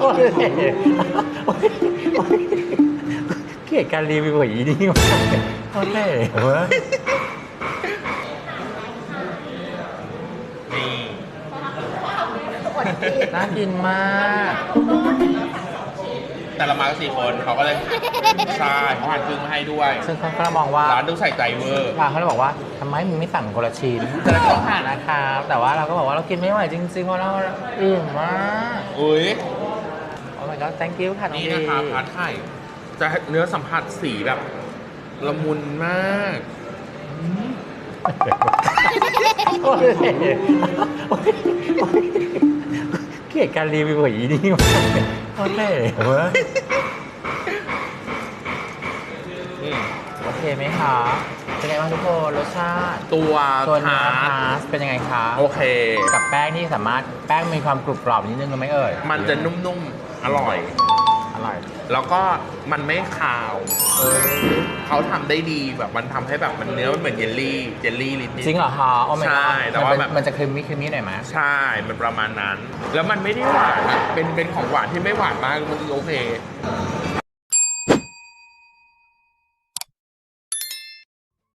โอ้ยเกลียดการรีวิวอย่างนี้ดีมากโอเคเฮ้ยน่ากินมาก แต่ละมาก็สี่คนเขาก็เลยใช่เขาหั่นครึ่งมาให้ด้วย ซึ่งเขาก็มองว่าร้านต้องใส่ใจเวอร์ทางเขาเลยบอกว่าทำไมมึงไม่สั่งคนละชิ้นแต่เราต้องผ่านนะครับแต่ว่าเราก็บอกว่าเรากินไม่ไหวจริงๆเพราะเราอิ่มมากอุ้ยโอ้ my god thank you ค่ะน้องนี่ดีนะคะพาร์ทไข่จะเนื้อสัมผัสสีแบบละมุนมากโอ้ยเกลียดการรีวิวอย่างนี้ดีมาก โอเคเว้ยอืมโอเคไหมคะเป็นไงบ้างทุกคนรสชาติตัวตัวเนื้ทาอพาร์สเป็นยังไงคะโอเค กับแป้งที่สามารถแป้งมีความกรุบกรอบนิดนึงรู้ไหมเอ่ยมันจะนุ่มๆ อร่อย อร่อย แล้วก็มันไม่คาวเขาทำได้ดีแบบมันทำให้แบบมันเนื้อมันเหมือนเยลลี่เยลลี่ลิตนิด จริงเหรอคะโอ้ my god ใช่แต่ว่ามันแบบเป็นมันจะครีมมี่ครีมมี่หน่อยไหมใช่ มันประมาณนั้น แล้วมันไม่ได้หวานอะเป็นเป็นของหวานที่ไม่หวานมากมันโอเค